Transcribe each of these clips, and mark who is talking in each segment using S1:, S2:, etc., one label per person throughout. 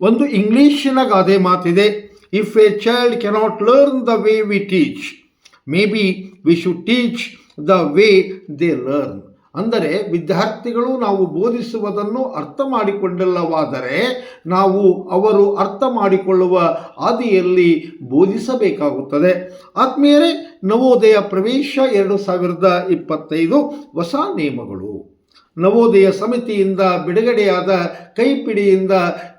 S1: ಒಂದು ಇಂಗ್ಲೀಷಿನ ಗಾದೆ ಮಾತಿದೆ if a child cannot learn the way we teach maybe we should teach the way they learn ಅಂದರೆ ವಿದ್ಯಾರ್ಥಿಗಳು ನಾವು ಬೋಧಿಸುವುದನ್ನು ಅರ್ಥ ಮಾಡಿಕೊಂಡಿಲ್ಲವಾದರೆ ನಾವು ಅವರು ಅರ್ಥ ಮಾಡಿಕೊಳ್ಳುವ ಹಾದಿಯಲ್ಲಿ ಬೋಧಿಸಬೇಕಾಗುತ್ತದೆ. ಆದ್ಮೇಲೆ ನವೋದಯ ಪ್ರವೇಶ ಎರಡು ಸಾವಿರದ ಇಪ್ಪತ್ತೈದು, ಹೊಸ ನಿಯಮಗಳು ನವೋದಯ ಸಮಿತಿಯಿಂದ ಬಿಡುಗಡೆಯಾದ ಕೈಪಿಡಿಯಿಂದ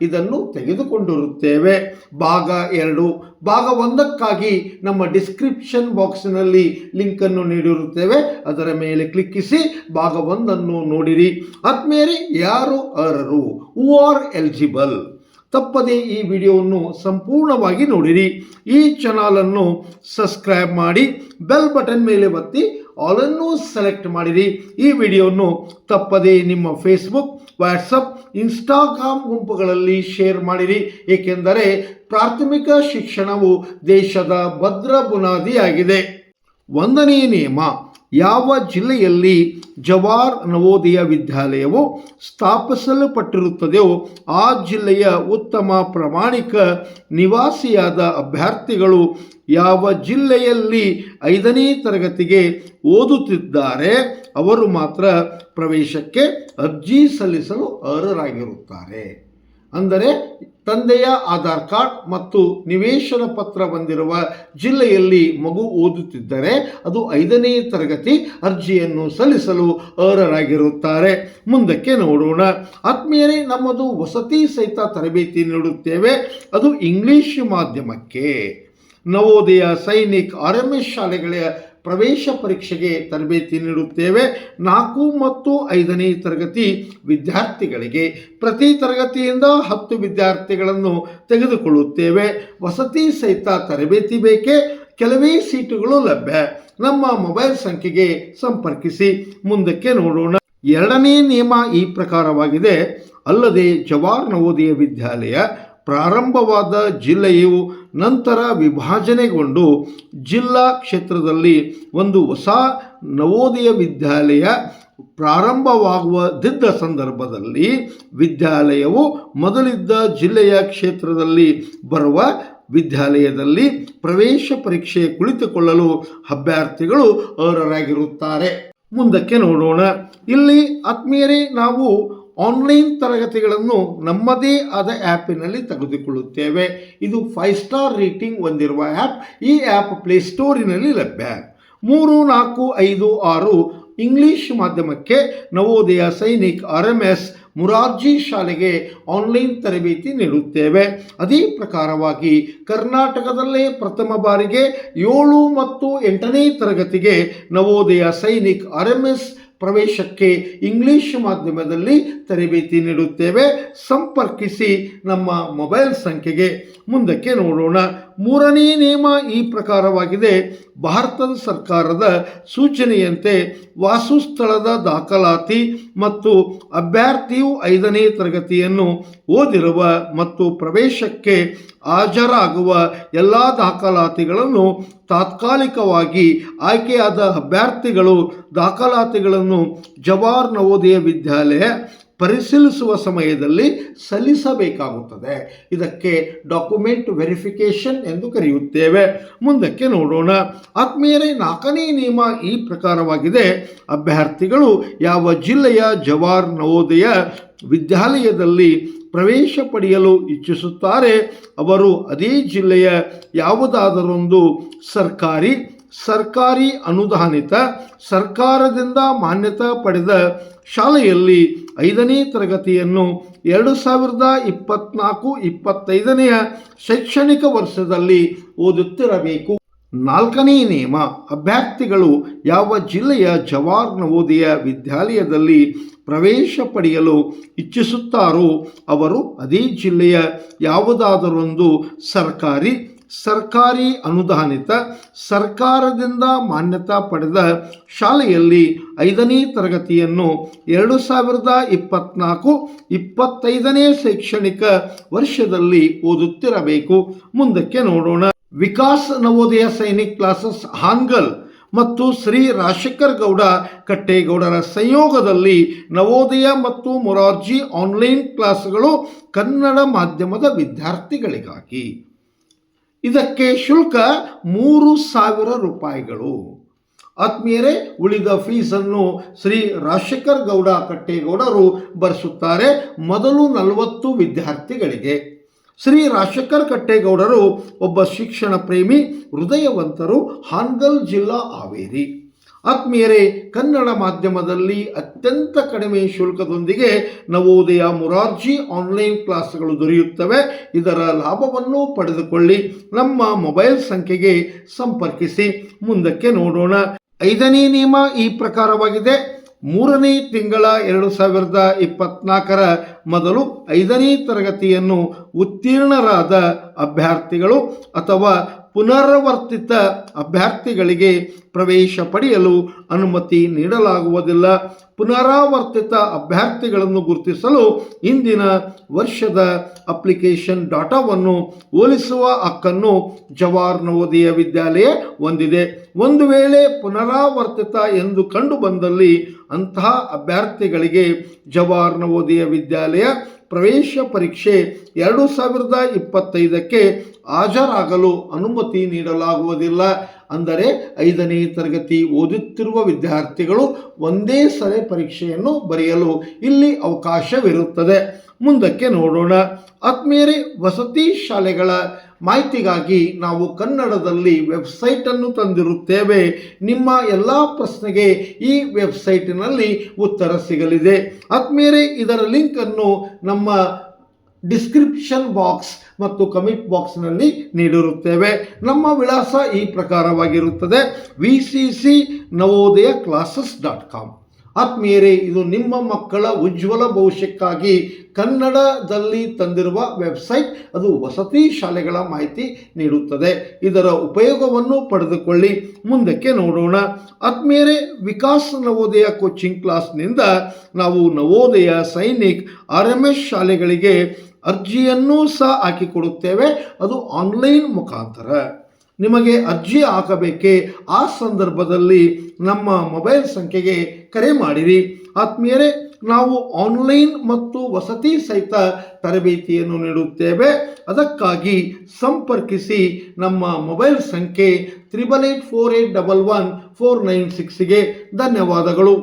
S1: ಇದನ್ನು ತೆಗೆದುಕೊಂಡಿರುತ್ತೇವೆ. ಭಾಗ ಎರಡು. ಭಾಗ ಒಂದಕ್ಕಾಗಿ ನಮ್ಮ ಡಿಸ್ಕ್ರಿಪ್ಷನ್ ಬಾಕ್ಸ್ನಲ್ಲಿ ಲಿಂಕನ್ನು ನೀಡಿರುತ್ತೇವೆ. ಅದರ ಮೇಲೆ ಕ್ಲಿಕ್ಕಿಸಿ ಭಾಗ ಒಂದನ್ನು ನೋಡಿರಿ. ಆದ್ಮೇಲೆ ಯಾರು ಅರ್ಹರು? ಹೂ ಆರ್ ಎಲಿಜಿಬಲ್ ತಪ್ಪದೆ ಈ ವಿಡಿಯೋವನ್ನು ಸಂಪೂರ್ಣವಾಗಿ ನೋಡಿರಿ. ಈ ಚಾನಲನ್ನು ಸಬ್ಸ್ಕ್ರೈಬ್ ಮಾಡಿ ಬೆಲ್ ಬಟನ್ ಮೇಲೆ ಒತ್ತಿ ಆಲನ್ನು ಸೆಲೆಕ್ಟ್ ಮಾಡಿರಿ. ಈ ವಿಡಿಯೋವನ್ನು ತಪ್ಪದೇ ನಿಮ್ಮ ಫೇಸ್ಬುಕ್ ವಾಟ್ಸಪ್ ಇನ್ಸ್ಟಾಗ್ರಾಮ್ ಗುಂಪುಗಳಲ್ಲಿ ಶೇರ್ ಮಾಡಿರಿ. ಏಕೆಂದರೆ ಪ್ರಾಥಮಿಕ ಶಿಕ್ಷಣವು ದೇಶದ ಭದ್ರ ಬುನಾದಿಯಾಗಿದೆ. ಒಂದನೇ ನಿಯಮ, ಯಾವ ಜಿಲ್ಲೆಯಲ್ಲಿ ಜವಾರ್ ನವೋದಯ ವಿದ್ಯಾಲಯವು ಸ್ಥಾಪಿಸಲ್ಪಟ್ಟಿರುತ್ತದೆಯೋ, ಆ ಜಿಲ್ಲೆಯ ಉತ್ತಮ ಪ್ರಾಮಾಣಿಕ ನಿವಾಸಿಯಾದ ಅಭ್ಯರ್ಥಿಗಳು ಯಾವ ಜಿಲ್ಲೆಯಲ್ಲಿ ಐದನೇ ತರಗತಿಗೆ ಓದುತ್ತಿದ್ದಾರೆ, ಅವರು ಮಾತ್ರ ಪ್ರವೇಶಕ್ಕೆ ಅರ್ಜಿ ಸಲ್ಲಿಸಲು ಅರ್ಹರಾಗಿರುತ್ತಾರೆ. ಅಂದರೆ ತಂದೆಯ ಆಧಾರ್ ಕಾರ್ಡ್ ಮತ್ತು ನಿವೇಶನ ಪತ್ರ ಹೊಂದಿರುವ ಜಿಲ್ಲೆಯಲ್ಲಿ ಮಗು ಓದುತ್ತಿದ್ದರೆ ಅದು ಐದನೇ ತರಗತಿ ಅರ್ಜಿಯನ್ನು ಸಲ್ಲಿಸಲು ಅರ್ಹರಾಗಿರುತ್ತಾರೆ. ಮುಂದಕ್ಕೆ ನೋಡೋಣ. ಆತ್ಮೀಯರೇ, ನಮ್ಮದು ವಸತಿ ಸಹಿತ ತರಬೇತಿ ನೀಡುತ್ತೇವೆ. ಅದು ಇಂಗ್ಲಿಷ್ ಮಾಧ್ಯಮಕ್ಕೆ. Navodaya Sainik R M S ಶಾಲೆಗಳ ಪ್ರವೇಶ ಪರೀಕ್ಷೆಗೆ ತರಬೇತಿ ನೀಡುತ್ತೇವೆ. ನಾಲ್ಕು ಮತ್ತು ಐದನೇ ತರಗತಿ ವಿದ್ಯಾರ್ಥಿಗಳಿಗೆ ಪ್ರತಿ ತರಗತಿಯಿಂದ ಹತ್ತು ವಿದ್ಯಾರ್ಥಿಗಳನ್ನು ತೆಗೆದುಕೊಳ್ಳುತ್ತೇವೆ. ವಸತಿ ಸಹಿತ ತರಬೇತಿ ಬೇಕೇ? ಕೆಲವೇ ಸೀಟುಗಳು ಲಭ್ಯ. ನಮ್ಮ ಮೊಬೈಲ್ ಸಂಖ್ಯೆಗೆ ಸಂಪರ್ಕಿಸಿ. ಮುಂದಕ್ಕೆ ನೋಡೋಣ. ಎರಡನೇ ನಿಯಮ ಈ ಪ್ರಕಾರವಾಗಿದೆ. ಅಲ್ಲದೆ ಜವಾಹರ್ ನವೋದಯ ವಿದ್ಯಾಲಯ ಪ್ರಾರಂಭವಾದ ಜಿಲ್ಲೆಯು ನಂತರ ವಿಭಾಜನೆಗೊಂಡು ಜಿಲ್ಲಾ ಕ್ಷೇತ್ರದಲ್ಲಿ ಒಂದು ಹೊಸ ನವೋದಯ ವಿದ್ಯಾಲಯ ಪ್ರಾರಂಭವಾಗುವದಿದ್ದ ಸಂದರ್ಭದಲ್ಲಿ ವಿದ್ಯಾಲಯವು ಮೊದಲಿದ್ದ ಜಿಲ್ಲೆಯ ಕ್ಷೇತ್ರದಲ್ಲಿ ಬರುವ ವಿದ್ಯಾಲಯದಲ್ಲಿ ಪ್ರವೇಶ ಪರೀಕ್ಷೆ ಕುಳಿತುಕೊಳ್ಳಲು ಅಭ್ಯರ್ಥಿಗಳು ಅರ್ಹರಾಗಿರುತ್ತಾರೆ. ಮುಂದಕ್ಕೆ ನೋಡೋಣ. ಇಲ್ಲಿ ಆತ್ಮೀಯರೇ, ನಾವು ಆನ್ಲೈನ್ ತರಗತಿಗಳನ್ನು ನಮ್ಮದೇ ಆದ ಆ್ಯಪಿನಲ್ಲಿ ತೆಗೆದುಕೊಳ್ಳುತ್ತೇವೆ. ಇದು ಫೈವ್ ಸ್ಟಾರ್ ರೇಟಿಂಗ್ ಹೊಂದಿರುವ ಆ್ಯಪ್ ಈ ಆ್ಯಪ್ ಪ್ಲೇಸ್ಟೋರಿನಲ್ಲಿ ಲಭ್ಯ. ಮೂರು, ನಾಲ್ಕು, ಐದು, ಆರು ಇಂಗ್ಲಿಷ್ ಮಾಧ್ಯಮಕ್ಕೆ Navodaya Sainik R M S Morarji ಶಾಲೆಗೆ ಆನ್ಲೈನ್ ತರಬೇತಿ ನೀಡುತ್ತೇವೆ. ಅದೇ ಪ್ರಕಾರವಾಗಿ ಕರ್ನಾಟಕದಲ್ಲೇ ಪ್ರಥಮ ಬಾರಿಗೆ ಏಳು ಮತ್ತು ಎಂಟನೇ ತರಗತಿಗೆ Navodaya Sainik R M S ಪ್ರವೇಶಕ್ಕೆ ಇಂಗ್ಲಿಷ್ ಮಾಧ್ಯಮದಲ್ಲಿ ತರಬೇತಿ ನೀಡುತ್ತೇವೆ. ಸಂಪರ್ಕಿಸಿ ನಮ್ಮ ಮೊಬೈಲ್ ಸಂಖ್ಯೆಗೆ ಮುಂದಕ್ಕೆ ನೋಡೋಣ. ಮೂರನೇ ನಿಯಮ ಈ ಪ್ರಕಾರವಾಗಿದೆ. ಭಾರತದ ಸರ್ಕಾರದ ಸೂಚನೆಯಂತೆ ವಾಸುಸ್ಥಳದ ದಾಖಲಾತಿ ಮತ್ತು ಅಭ್ಯರ್ಥಿಯು ಐದನೇ ತರಗತಿಯನ್ನು ಓದಿರುವ ಮತ್ತು ಪ್ರವೇಶಕ್ಕೆ ಹಾಜರಾಗುವ ಎಲ್ಲ ದಾಖಲಾತಿಗಳನ್ನು ತಾತ್ಕಾಲಿಕವಾಗಿ ಆಯ್ಕೆಯಾದ ಅಭ್ಯರ್ಥಿಗಳು ದಾಖಲಾತಿಗಳನ್ನು ಜವಾಹರ್ ನವೋದಯ ವಿದ್ಯಾಲಯ ಪರಿಶೀಲಿಸುವ ಸಮಯದಲ್ಲಿ ಸಲ್ಲಿಸಬೇಕಾಗುತ್ತದೆ. ಇದಕ್ಕೆ ಡಾಕ್ಯುಮೆಂಟ್ ವೆರಿಫಿಕೇಶನ್ ಎಂದು ಕರೆಯುತ್ತೇವೆ. ಮುಂದಕ್ಕೆ ನೋಡೋಣ. ಆತ್ಮೀಯರೇ, ನಾಲ್ಕನೇ ನಿಯಮ ಈ ಪ್ರಕಾರವಾಗಿದೆ. ಅಭ್ಯರ್ಥಿಗಳು ಯಾವ ಜಿಲ್ಲೆಯ ಜವಾಹರ್ ನವೋದಯ ವಿದ್ಯಾಲಯದಲ್ಲಿ ಪ್ರವೇಶ ಪಡೆಯಲು ಇಚ್ಛಿಸುತ್ತಾರೆ, ಅವರು ಅದೇ ಜಿಲ್ಲೆಯ ಯಾವುದಾದರೊಂದು ಸರ್ಕಾರಿ ಸರ್ಕಾರಿ ಅನುದಾನಿತ ಸರ್ಕಾರದಿಂದ ಮಾನ್ಯತೆ ಪಡೆದ ಶಾಲೆಯಲ್ಲಿ ಐದನೇ ತರಗತಿಯನ್ನು ಎರಡು ಸಾವಿರದ ಇಪ್ಪತ್ನಾಲ್ಕು ಇಪ್ಪತ್ತೈದನೆಯ ಶೈಕ್ಷಣಿಕ ವರ್ಷದಲ್ಲಿ ಓದುತ್ತಿರಬೇಕು. ನಾಲ್ಕನೇ ನಿಯಮ, ಅಭ್ಯರ್ಥಿಗಳು ಯಾವ ಜಿಲ್ಲೆಯ ಜವಾಹರ್ ನವೋದಯ ವಿದ್ಯಾಲಯದಲ್ಲಿ ಪ್ರವೇಶ ಪಡೆಯಲು ಇಚ್ಛಿಸುತ್ತಾರೋ, ಅವರು ಅದೇ ಜಿಲ್ಲೆಯ ಯಾವುದಾದರೊಂದು ಸರ್ಕಾರಿ ಸರ್ಕಾರಿ ಅನುದಾನಿತ ಸರ್ಕಾರದಿಂದ ಮಾನ್ಯತೆ ಪಡೆದ ಶಾಲೆಯಲ್ಲಿ ಐದನೇ ತರಗತಿಯನ್ನು ಎರಡು ಸಾವಿರದ ಇಪ್ಪತ್ನಾಲ್ಕು ಇಪ್ಪತ್ತೈದನೇ ಶೈಕ್ಷಣಿಕ ವರ್ಷದಲ್ಲಿ ಓದುತ್ತಿರಬೇಕು. ಮುಂದಕ್ಕೆ ನೋಡೋಣ. ವಿಕಾಸ್ ನವೋದಯ ಸೈನಿಕ್ ಕ್ಲಾಸಸ್ ಹಾನ್ಗಲ್ ಮತ್ತು ಶ್ರೀ ರಾಜಶೇಖರ್ ಗೌಡ ಕಟ್ಟೇಗೌಡರ ಸಂಯೋಗದಲ್ಲಿ ನವೋದಯ ಮತ್ತು ಮೊರಾರ್ಜಿ ಆನ್ಲೈನ್ ಕ್ಲಾಸ್ಗಳು ಕನ್ನಡ ಮಾಧ್ಯಮದ ವಿದ್ಯಾರ್ಥಿಗಳಿಗಾಗಿ. ಇದಕ್ಕೆ ಶುಲ್ಕ ಮೂರು ಸಾವಿರ ರೂಪಾಯಿಗಳು. ಆತ್ಮೀಯರೇ, ಉಳಿದ ಫೀಸನ್ನು ಶ್ರೀ ರಾಜಶೇಖರ್ ಗೌಡ ಕಟ್ಟೇಗೌಡರು ಭರಿಸುತ್ತಾರೆ ಮೊದಲು ನಲವತ್ತು ವಿದ್ಯಾರ್ಥಿಗಳಿಗೆ. ಶ್ರೀ ರಾಜಶೇಖರ್ ಕಟ್ಟೇಗೌಡರು ಒಬ್ಬ ಶಿಕ್ಷಣ ಪ್ರೇಮಿ, ಹೃದಯವಂತರು, ಹಾನ್ಗಲ್ ಜಿಲ್ಲಾ ಹಾವೇರಿ. ಆತ್ಮೀಯರೇ, ಕನ್ನಡ ಮಾಧ್ಯಮದಲ್ಲಿ ಅತ್ಯಂತ ಕಡಿಮೆ ಶುಲ್ಕದೊಂದಿಗೆ ನವೋದಯ ಮುರಾರ್ಜಿ ಆನ್ಲೈನ್ ಕ್ಲಾಸ್ಗಳು ದೊರೆಯುತ್ತವೆ. ಇದರ ಲಾಭವನ್ನು ಪಡೆದುಕೊಳ್ಳಿ. ನಮ್ಮ ಮೊಬೈಲ್ ಸಂಖ್ಯೆಗೆ ಸಂಪರ್ಕಿಸಿ. ಮುಂದಕ್ಕೆ ನೋಡೋಣ. ಐದನೇ ನಿಯಮ ಈ ಪ್ರಕಾರವಾಗಿದೆ. ಮೂರನೇ ತಿಂಗಳ ಎರಡು ಸಾವಿರದ ಇಪ್ಪತ್ನಾಲ್ಕರ ಮೊದಲು ಐದನೇ ತರಗತಿಯನ್ನು ಉತ್ತೀರ್ಣರಾದ ಅಭ್ಯರ್ಥಿಗಳು ಅಥವಾ ಪುನರಾವರ್ತಿತ ಅಭ್ಯರ್ಥಿಗಳಿಗೆ ಪ್ರವೇಶ ಪಡೆಯಲು ಅನುಮತಿ ನೀಡಲಾಗುವುದಿಲ್ಲ. ಪುನರಾವರ್ತಿತ ಅಭ್ಯರ್ಥಿಗಳನ್ನು ಗುರುತಿಸಲು ಇಂದಿನ ವರ್ಷದ ಅಪ್ಲಿಕೇಶನ್ ಡಾಟಾವನ್ನು ಹೋಲಿಸುವ ಹಕ್ಕನ್ನು ಜವಾಹರ್ ನವೋದಯ ವಿದ್ಯಾಲಯ ಹೊಂದಿದೆ. ಒಂದು ವೇಳೆ ಪುನರಾವರ್ತಿತ ಎಂದು ಕಂಡು ಬಂದಲ್ಲಿ ಅಂತಹ ಅಭ್ಯರ್ಥಿಗಳಿಗೆ ಜವಾಹರ್ ನವೋದಯ ವಿದ್ಯಾಲಯ ಪ್ರವೇಶ ಪರೀಕ್ಷೆ ಎರಡು ಸಾವಿರದ ಇಪ್ಪತ್ತೈದಕ್ಕೆ ಹಾಜರಾಗಲು ಅನುಮತಿ ನೀಡಲಾಗುವುದಿಲ್ಲ. ಅಂದರೆ ಐದನೇ ತರಗತಿ ಓದುತ್ತಿರುವ ವಿದ್ಯಾರ್ಥಿಗಳು ಒಂದೇ ಸರಿ ಪರೀಕ್ಷೆಯನ್ನು ಬರೆಯಲು ಇಲ್ಲಿ ಅವಕಾಶವಿರುತ್ತದೆ. ಮುಂದಕ್ಕೆ ನೋಡೋಣ. ಆತ್ಮೀಯರೇ, ವಸತಿ ಶಾಲೆಗಳ ಮಾಹಿತಿಗಾಗಿ ನಾವು ಕನ್ನಡದಲ್ಲಿ ವೆಬ್ಸೈಟನ್ನು ತಂದಿರುತ್ತೇವೆ. ನಿಮ್ಮ ಎಲ್ಲ ಪ್ರಶ್ನೆಗೆ ಈ ವೆಬ್ಸೈಟಿನಲ್ಲಿ ಉತ್ತರ ಸಿಗಲಿದೆ. ಆತ್ಮೀಯರೇ, ಇದರ ಲಿಂಕನ್ನು ನಮ್ಮ ಡಿಸ್ಕ್ರಿಪ್ಷನ್ ಬಾಕ್ಸ್ ಮತ್ತು ಕಮೆಂಟ್ ಬಾಕ್ಸ್ನಲ್ಲಿ ನೀಡಿರುತ್ತೇವೆ. ನಮ್ಮ ವಿಳಾಸ ಈ ಪ್ರಕಾರವಾಗಿರುತ್ತದೆ. V C C Navodaya classes dot com ಆತ್ಮೀಯರೇ, ಇದು ನಿಮ್ಮ ಮಕ್ಕಳ ಉಜ್ವಲ ಭವಿಷ್ಯಕ್ಕಾಗಿ ಕನ್ನಡದಲ್ಲಿ ತಂದಿರುವ ವೆಬ್ಸೈಟ್ ಅದು ವಸತಿ ಶಾಲೆಗಳ ಮಾಹಿತಿ ನೀಡುತ್ತದೆ. ಇದರ ಉಪಯೋಗವನ್ನು ಪಡೆದುಕೊಳ್ಳಿ. ಮುಂದಕ್ಕೆ ನೋಡೋಣ. ಆತ್ಮೀಯರೇ, ವಿಕಾಸ್ ನವೋದಯ ಕೋಚಿಂಗ್ ಕ್ಲಾಸ್ನಿಂದ ನಾವು Navodaya Sainik R M S ಶಾಲೆಗಳಿಗೆ ಅರ್ಜಿಯನ್ನೂ ಸಹ ಹಾಕಿಕೊಡುತ್ತೇವೆ. ಅದು ಆನ್ಲೈನ್ ಮುಖಾಂತರ. ನಿಮಗೆ ಅರ್ಜಿ ಹಾಕಬೇಕೆ? ಆ ಸಂದರ್ಭದಲ್ಲಿ ನಮ್ಮ ಮೊಬೈಲ್ ಸಂಖ್ಯೆಗೆ ಕರೆ ಮಾಡಿರಿ. ಆತ್ಮೀಯರೇ, ನಾವು ಆನ್ಲೈನ್ ಮತ್ತು ವಸತಿ ಸಹಿತ ತರಬೇತಿಯನ್ನು ನೀಡುತ್ತೇವೆ. ಅದಕ್ಕಾಗಿ ಸಂಪರ್ಕಿಸಿ ನಮ್ಮ ಮೊಬೈಲ್ ಸಂಖ್ಯೆ triple eight four eight double one four nine ಸಿಕ್ಸ್ಗೆ ಧನ್ಯವಾದಗಳು.